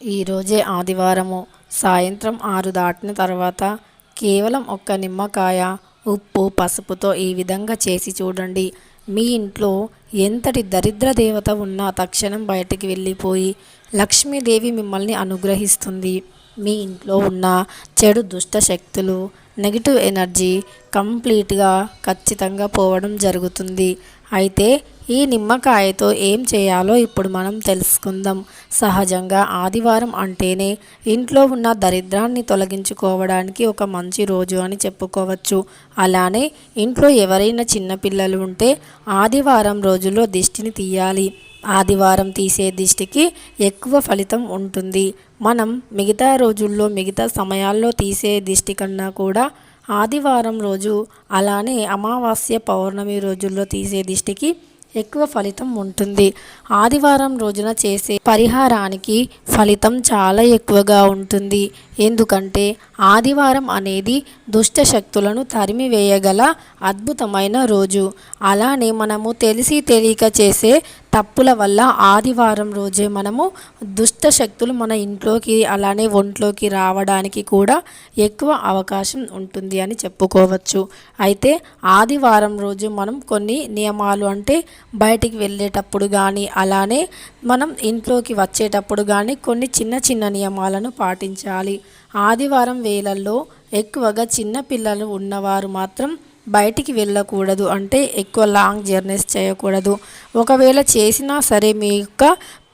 ఈరోజే ఆదివారము. సాయంత్రం ఆరు దాటిన తర్వాత కేవలం ఒక్క నిమ్మకాయ ఉప్పు పసుపుతో ఈ విధంగా చేసి చూడండి. మీ ఇంట్లో ఎంతటి దరిద్ర దేవత ఉన్నా తక్షణం బయటికి వెళ్ళిపోయి లక్ష్మీదేవి మిమ్మల్ని అనుగ్రహిస్తుంది. మీ ఇంట్లో ఉన్న చెడు దుష్ట శక్తులు నెగిటివ్ ఎనర్జీ కంప్లీట్గా ఖచ్చితంగా పోవడం జరుగుతుంది. అయితే ఈ నిమ్మకాయతో ఏం చేయాలో ఇప్పుడు మనం తెలుసుకుందాం. సహజంగా ఆదివారం అంటేనే ఇంట్లో ఉన్న దరిద్రాన్ని తొలగించుకోవడానికి ఒక మంచి రోజు అని చెప్పుకోవచ్చు. అలానే ఇంట్లో ఎవరైనా చిన్నపిల్లలు ఉంటే ఆదివారం రోజుల్లో దిష్టిని తీయాలి. ఆదివారం తీసే దిష్టికి ఎక్కువ ఫలితం ఉంటుంది. మనం మిగతా రోజుల్లో మిగతా సమయాల్లో తీసే దిష్టి కన్నా కూడా ఆదివారం రోజు అలానే అమావాస్య పౌర్ణమి రోజుల్లో తీసే దిష్టికి ఎక్కువ ఫలితం ఉంటుంది. ఆదివారం రోజున చేసే పరిహారానికి ఫలితం చాలా ఎక్కువగా ఉంటుంది. ఎందుకంటే ఆదివారం అనేది దుష్ట శక్తులను తరిమివేయగల అద్భుతమైన రోజు. అలానే మనము తెలిసి తెలియక చేసే తప్పుల వల్ల ఆదివారం రోజే మనము దుష్ట శక్తులు మన ఇంట్లోకి అలానే ఒంట్లోకి రావడానికి కూడా ఎక్కువ అవకాశం ఉంటుంది అని చెప్పుకోవచ్చు. అయితే ఆదివారం రోజు మనం కొన్ని నియమాలు అంటే బయటికి వెళ్ళేటప్పుడు కానీ అలానే మనం ఇంట్లోకి వచ్చేటప్పుడు కానీ కొన్ని చిన్న చిన్న నియమాలను పాటించాలి. ఆదివారం వేళల్లో ఎక్కువగా చిన్న పిల్లలు ఉన్నవారు మాత్రం బయటికి వెళ్ళకూడదు అంటే ఎక్కువ లాంగ్ జర్నీస్ చేయకూడదు. ఒకవేళ చేసినా సరే మీ యొక్క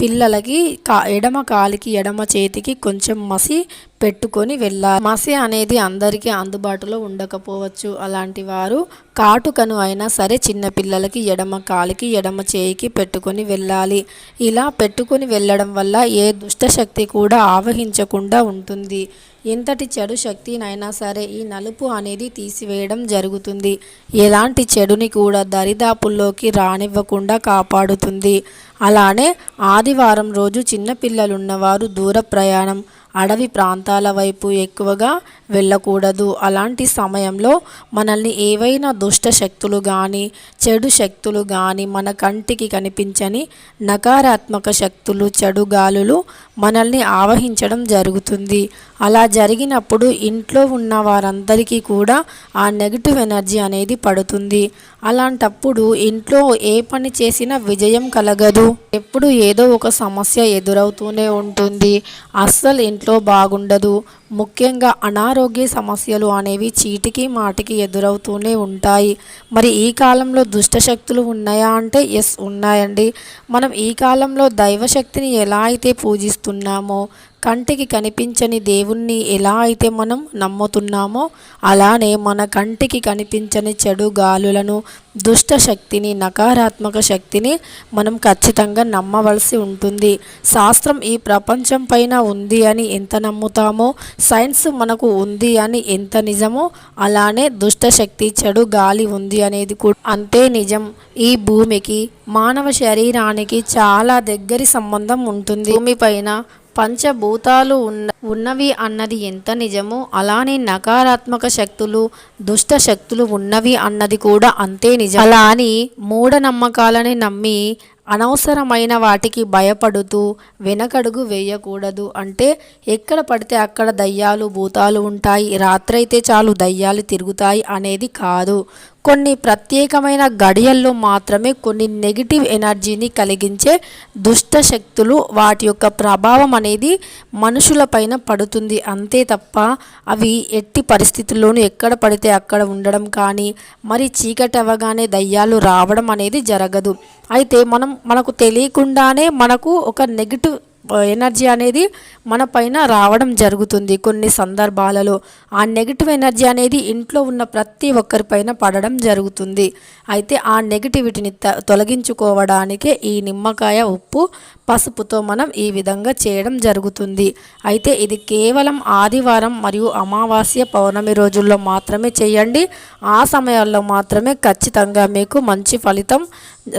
పిల్లలకి కా ఎడమ కాలికి ఎడమ చేతికి కొంచెం మసి పెట్టుకొని వెళ్ళాలి మసి అనేది అందరికీ అందుబాటులో ఉండకపోవచ్చు. అలాంటి వారు కాటుకను అయినా సరే చిన్నపిల్లలకి ఎడమ కాలికి ఎడమ చేయికి పెట్టుకొని వెళ్ళాలి. ఇలా పెట్టుకొని వెళ్ళడం వల్ల ఏ దుష్టశక్తి కూడా ఆవహించకుండా ఉంటుంది. ఎంతటి చెడు శక్తినైనా సరే ఈ నలుపు అనేది తీసివేయడం జరుగుతుంది. ఎలాంటి చెడుని కూడా దరిదాపుల్లోకి రానివ్వకుండా కాపాడుతుంది. అలానే ఆదివారం రోజు చిన్నపిల్లలున్నవారు దూర ప్రయాణం అడవి ప్రాంతాల వైపు ఎక్కువగా వెళ్ళకూడదు. అలాంటి సమయంలో మనల్ని ఏవైనా దుష్ట శక్తులు కానీ చెడు శక్తులు కానీ మన కంటికి కనిపించని నకారాత్మక శక్తులు చెడు గాలులు మనల్ని ఆవహించడం జరుగుతుంది. అలా జరిగినప్పుడు ఇంట్లో ఉన్న వారందరికీ కూడా ఆ నెగిటివ్ ఎనర్జీ అనేది పడుతుంది. అలాంటప్పుడు ఇంట్లో ఏ పని చేసినా విజయం కలగదు. ఎప్పుడు ఏదో ఒక సమస్య ఎదురవుతూనే ఉంటుంది. అస్సలు ఇంట్లో బాగుండదు. ముఖ్యంగా అనారోగ్య సమస్యలు అనేవి చీటికి మాటికి ఎదురవుతూనే ఉంటాయి. మరి ఈ కాలంలో దుష్టశక్తులు ఉన్నాయా అంటే ఎస్ ఉన్నాయండి. మనం ఈ కాలంలో దైవశక్తిని ఎలా అయితే పూజిస్తున్నామో కంటికి కనిపించని దేవుణ్ణి ఎలా అయితే మనం నమ్ముతున్నామో అలానే మన కంటికి కనిపించని చెడు గాలులను దుష్ట శక్తిని నకారాత్మక శక్తిని మనం ఖచ్చితంగా నమ్మవలసి ఉంటుంది. శాస్త్రం ఈ ప్రపంచం పైన ఉంది అని ఎంత నమ్ముతామో సైన్స్ మనకు ఉంది అని ఎంత నిజమో అలానే దుష్ట శక్తి చెడు గాలి ఉంది అనేది కూడా అంతే నిజం. ఈ భూమికి మానవ శరీరానికి చాలా దగ్గరి సంబంధం ఉంటుంది. భూమిపైన పంచభూతాలు ఉన్న ఉన్నవి అన్నది ఎంత నిజమో అలానే నకారాత్మక శక్తులు దుష్ట శక్తులు ఉన్నవి అన్నది కూడా అంతే నిజం. అలా అని మూఢనమ్మకాలని నమ్మి అనవసరమైన వాటికి భయపడుతూ వెనకడుగు వేయకూడదు. అంటే ఎక్కడ పడితే అక్కడ దయ్యాలు భూతాలు ఉంటాయి. రాత్రైతే చాలు దయ్యాలు తిరుగుతాయి అనేది కాదు. కొన్ని ప్రత్యేకమైన గడియల్లో మాత్రమే కొన్ని నెగిటివ్ ఎనర్జీని కలిగించే దుష్ట శక్తులు వాటి యొక్క ప్రభావం అనేది మనుషులపైన పడుతుంది. అంతే తప్ప అవి ఎట్టి పరిస్థితుల్లోనూ ఎక్కడ పడితే అక్కడ ఉండడం కానీ మరి చీకటి అవ్వగానే దయ్యాలు రావడం అనేది జరగదు. అయితే మనం మనకు తెలియకుండానే మనకు ఒక నెగిటివ్ ఎనర్జీ అనేది మన పైన రావడం జరుగుతుంది. కొన్ని సందర్భాలలో ఆ నెగిటివ్ ఎనర్జీ అనేది ఇంట్లో ఉన్న ప్రతి ఒక్కరిపైన పడడం జరుగుతుంది. అయితే ఆ నెగిటివిటీని తొలగించుకోవడానికే ఈ నిమ్మకాయ ఉప్పు పసుపుతో మనం ఈ విధంగా చేయడం జరుగుతుంది. అయితే ఇది కేవలం ఆదివారం మరియు అమావాస్య పౌర్ణమి రోజుల్లో మాత్రమే చేయండి. ఆ సమయాల్లో మాత్రమే ఖచ్చితంగా మీకు మంచి ఫలితం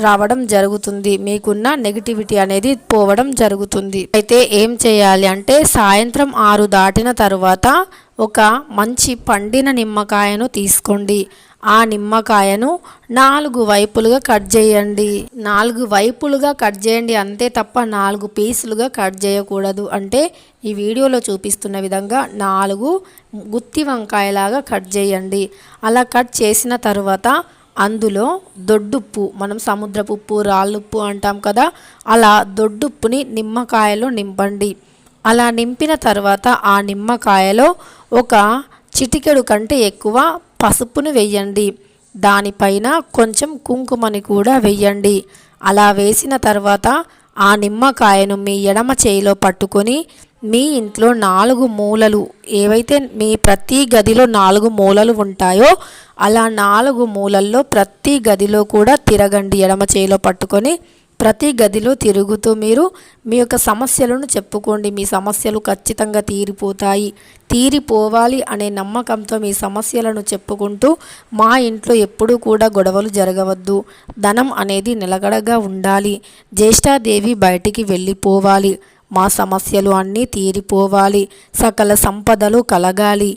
రావడం జరుగుతుంది. మీకున్న నెగిటివిటీ అనేది పోవడం జరుగుతుంది. అయితే ఏం చేయాలి అంటే సాయంత్రం ఆరు దాటిన తరువాత ఒక మంచి పండిన నిమ్మకాయను తీసుకోండి. ఆ నిమ్మకాయను నాలుగు వైపులుగా కట్ చేయండి. నాలుగు వైపులుగా కట్ చేయండి అంతే తప్ప నాలుగు పీసులుగా కట్ చేయకూడదు. అంటే ఈ వీడియోలో చూపిస్తున్న విధంగా నాలుగు గుత్తి వంకాయలాగా కట్ చేయండి. అలా కట్ చేసిన తర్వాత అందులో దొడ్డుప్పు మనం సముద్రపుప్పు రాళ్ళుప్పు అంటాం కదా అలా దొడ్డుప్పుని నిమ్మకాయలో నింపండి. అలా నింపిన తర్వాత ఆ నిమ్మకాయలో ఒక చిటికెడు కంటే ఎక్కువ పసుపును వెయ్యండి దానిపైన కొంచెం కుంకుమని కూడా వెయ్యండి అలా వేసిన తర్వాత ఆ నిమ్మకాయను మీ ఎడమ చేయిలో పట్టుకొని మీ ఇంట్లో నాలుగు మూలలు ఏవైతే మీ ప్రతి గదిలో నాలుగు మూలలు ఉంటాయో అలా నాలుగు మూలల్లో ప్రతి గదిలో కూడా తిరగండి. ఎడమ చేయిలో పట్టుకొని ప్రతి గదిలో తిరుగుతూ మీరు మీ యొక్క సమస్యలను చెప్పుకోండి. మీ సమస్యలు ఖచ్చితంగా తీరిపోతాయి. తీరిపోవాలి అనే నమ్మకంతో మీ సమస్యలను చెప్పుకుంటూ మా ఇంట్లో ఎప్పుడూ కూడా గొడవలు జరగవద్దు. ధనం అనేది నిలకడగా ఉండాలి. జ్యేష్ఠాదేవి బయటికి వెళ్ళిపోవాలి. మా సమస్యలు అన్నీ తీరిపోవాలి. సకల సంపదలు కలగాలి.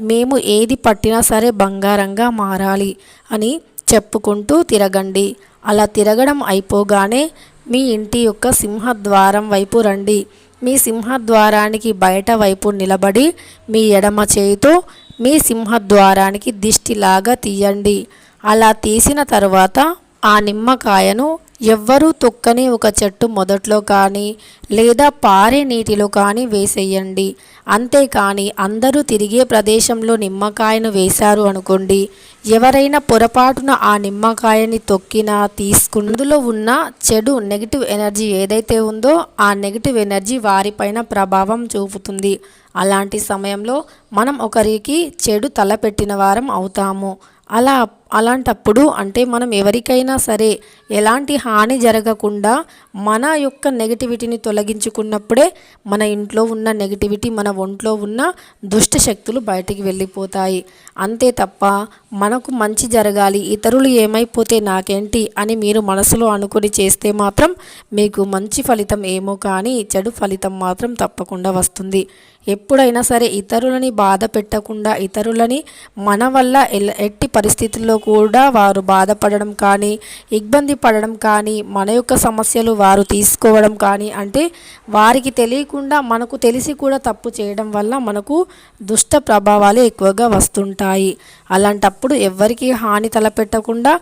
మేము ఏది పట్టినా సరే బంగారంగా మారాలి అని చెప్పుకుంటూ తిరగండి. అలా తిరగడం అయిపోగానే మీ ఇంటి యొక్క సింహద్వారం వైపు రండి. మీ సింహద్వారానికి బయట వైపు నిలబడి మీ ఎడమ చేయితో మీ సింహద్వారానికి దిష్టిలాగా తీయండి. అలా తీసిన తర్వాత ఆ నిమ్మకాయను ఎవ్వరూ తొక్కని ఒక చెట్టు మొదట్లో కానీ లేదా పారే నీటిలో కానీ వేసేయండి. అంతేకాని అందరూ తిరిగే ప్రదేశంలో నిమ్మకాయను వేశారు అనుకోండి. ఎవరైనా పొరపాటున ఆ నిమ్మకాయని తొక్కినా తీసుకుందులో ఉన్న చెడు నెగిటివ్ ఎనర్జీ ఏదైతే ఉందో ఆ నెగిటివ్ ఎనర్జీ వారిపైన ప్రభావం చూపుతుంది. అలాంటి సమయంలో మనం ఒకరికి చెడు తలపెట్టిన వారం అవుతాము. అలా అలాంటప్పుడు అంటే మనం ఎవరికైనా సరే ఎలాంటి హాని జరగకుండా మన యొక్క నెగిటివిటీని తొలగించుకున్నప్పుడే మన ఇంట్లో ఉన్న నెగిటివిటీ మన ఒంట్లో ఉన్న దుష్ట శక్తులు బయటికి వెళ్ళిపోతాయి. అంతే తప్ప మనకు మంచి జరగాలి ఇతరులు ఏమైపోతే నాకేంటి అని మీరు మనసులో అనుకుని చేస్తే మాత్రం మీకు మంచి ఫలితం ఏమో కానీ చెడు ఫలితం మాత్రం తప్పకుండా వస్తుంది. ఎప్పుడైనా సరే ఇతరులని బాధ పెట్టకుండా ఇతరులని మన వల్ల ఎట్టి పరిస్థితుల్లో కూడా వారు బాధపడడం కానీ ఇబ్బంది పడడం కానీ మన యొక్క సమస్యలు వారు తీసుకోవడం కానీ అంటే వారికి తెలియకుండా మనకు తెలిసి కూడా తప్పు చేయడం వల్ల మనకు దుష్ట ప్రభావాలు ఎక్కువగా వస్తుంటాయి. అలాంటప్పుడు ఎవరికి హాని తలపెట్టకుండా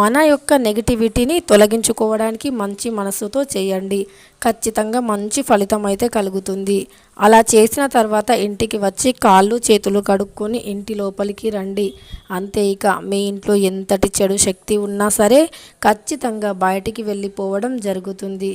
మన యొక్క నెగిటివిటీని తొలగించుకోవడానికి మంచి మనసుతో చేయండి. ఖచ్చితంగా మంచి ఫలితం అయితే కలుగుతుంది. అలా చేసిన తర్వాత ఇంటికి వచ్చి కాళ్ళు చేతులు కడుక్కొని ఇంటి లోపలికి రండి. అంతే ఇక మీ ఇంట్లో ఎంతటి చెడు శక్తి ఉన్నా సరే ఖచ్చితంగా బయటికి వెళ్ళిపోవడం జరుగుతుంది.